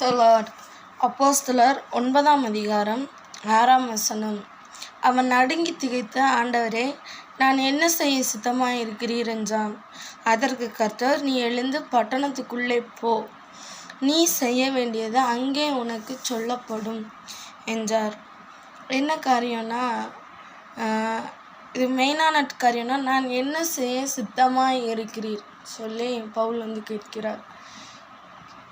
த Lord அப்போஸ்தலர் ஒன்பதாம் அதிகாரம் ஆறாம் வசனம். அவன் நடுங்கி திகைத்த ஆண்டவரே நான் என்ன செய்ய சித்தமாக இருக்கிறீர் என்றான் அதற்கு கர்த்தர் நீ எழுந்து பட்டணத்துக்குள்ளே போ. நீ செய்ய வேண்டியது அங்கே உனக்கு சொல்லப்படும் என்றார். என்ன காரியம்னா இது மெயினான காரியம்னா நான் என்ன செய்ய சித்தமாக இருக்கிறீர் சொல்லி பவுல் வந்து கேட்கிறார்.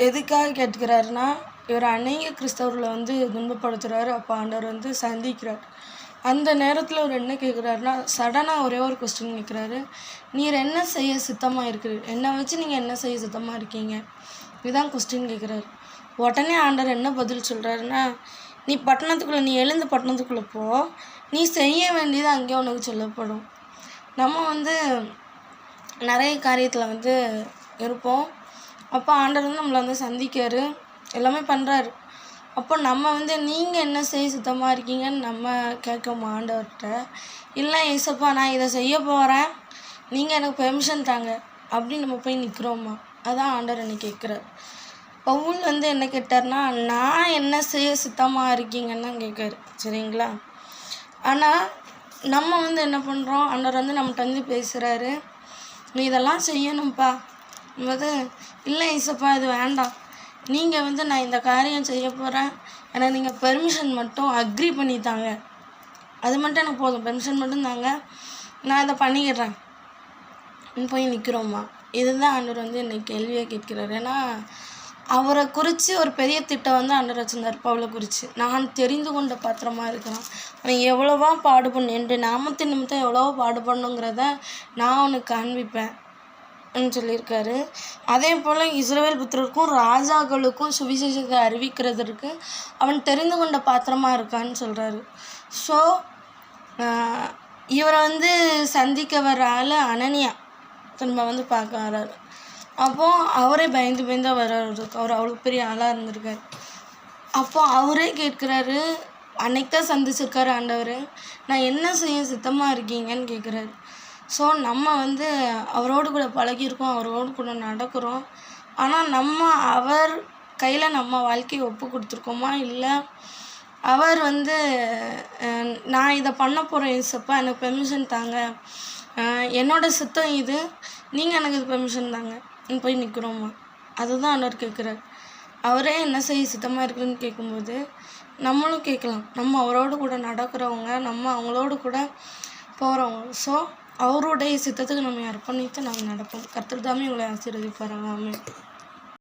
எதுக்காக கேட்கிறாருன்னா இவர் அநேக கிறிஸ்தவர்களை வந்து துன்பப்படுத்துகிறாரு அப்போ ஆண்டவர் வந்து சந்திக்கிறார். அந்த நேரத்தில் அவர் என்ன கேட்குறாருன்னா சடனாக ஒரே ஒரு கொஸ்டின் கேட்குறாரு நீர் என்ன செய்ய சித்தமாக இருக்கிறீர் என்னை வச்சு நீங்கள் என்ன செய்ய சித்தமாக இருக்கீங்க? இதுதான் கொஸ்டின் கேட்குறாரு உடனே ஆண்டவர் என்ன பதில் சொல்கிறாருன்னா நீ பட்டணத்துக்குள்ளே நீ எழுந்து பட்டணத்துக்குள்ளே போ. நீ செய்ய வேண்டியது அங்கேயே உனக்கு சொல்லப்படும். நம்ம வந்து நிறைய காரியத்தில் வந்து இருப்போம். அப்போ ஆண்டவர் வந்து நம்மளை வந்து சந்திக்காரு. எல்லாமே பண்ணுறாரு அப்போ நம்ம வந்து நீங்கள் என்ன செய்ய சுத்தமாக இருக்கீங்கன்னு நம்ம கேட்கோமா ஆண்டவர்கிட்ட இல்லை ஏசப்பா நான் இதை செய்ய போகிறேன் நீங்கள் எனக்கு பெர்மிஷன் தாங்க. அப்படின்னு நம்ம போய் நிற்கிறோமா அதான் ஆண்டவர் என்னை கேட்குறாரு. பவுல் வந்து என்ன கேட்டார்னா நான் என்ன செய்ய சுத்தமாக இருக்கீங்கன்னு தான் கேட்காரு சரிங்களா? ஆனால் நம்ம வந்து என்ன பண்ணுறோம் ஆண்டவர் வந்து நம்மகிட்ட வந்து பேசுகிறாரு நீ இதெல்லாம் செய்யணும்ப்பா. வந்து இல்லை இசப்பா இது வேண்டாம். நீங்கள் வந்து நான் இந்த காரியம் செய்ய போகிறேன் எனக்கு நீங்கள் பெர்மிஷன் மட்டும் அக்ரி பண்ணி தாங்க அது மட்டும் எனக்கு போதும். பெர்மிஷன் மட்டும் தாங்க. நான் இதை பண்ணிக்கிறேன் போய் நிற்கிறோமா இதுதான் ஆண்டவர் வந்து என்னை கேள்வியாக கேட்கிறார். ஏன்னா அவரை குறித்து ஒரு பெரிய திட்டம் வந்து ஆண்டவர் வச்சிருந்தார். பவுலை குறித்து நான் தெரிந்து கொண்ட பாத்திரமாக இருக்கிறான் அவன் எவ்வளோவா பாடுபடணும். என்று நாமத்தின் நிமித்தம் எவ்வளவோ பாடுபடணுங்கிறத நான் அவனுக்கு காண்பிப்பேன். சொல்லியிருக்காரு. அதே போல் இஸ்ரவேல் புத்திரருக்கும் ராஜாக்களுக்கும் சுவிசேஷத்தை அறிவிக்கிறதற்கு அவன் தெரிந்து கொண்ட பாத்திரமாக இருக்கான்னு சொல்கிறாரு ஸோ இவரை வந்து சந்திக்க வர ஆள் அனனியா திரும்ப வந்து பார்க்க வர்றாரு அப்போ அவரே பயந்து பயந்து வர்றாரு அவர் அவ்வளோ பெரிய ஆளாக இருந்திருக்காரு. அப்போ அவரே கேட்குறாரு அன்னைக்கு தான் சந்திச்சிருக்காரு ஆண்டவர். நான் என்ன செய்ய சித்தமாக இருக்கீங்கன்னு கேட்குறாரு. ஸோ நம்ம வந்து அவரோடு கூட பழகியிருக்கோம் அவரோடு கூட நடக்கிறோம். ஆனால் நம்ம அவர் கையில் நம்ம வாழ்க்கையை ஒப்பு கொடுத்துருக்கோமா? இல்லை அவர் வந்து நான் இதை பண்ண போகிறேன் ஏசப்பா எனக்கு பெர்மிஷன் தாங்க. என்னோடய சித்தம் இது. நீங்கள் எனக்கு இது பெர்மிஷன் தாங்க. போய் நிற்கிறோமா அதுதான் அவர் கேட்குறாரு அவரே என்ன செய்ய சித்தமாக இருக்குதுன்னு கேட்கும்போது நம்மளும் கேட்கலாம். நம்ம அவரோடு கூட நடக்கிறவங்க நம்ம அவங்களோடு கூட போகிறவங்க ஸோ அவருடைய சித்தத்துக்கு நம்ம அர்ப்பணித்து நாம் நடப்போம். கர்த்தர் தாமே உங்களை ஆசீர்வதிப்பாராமே.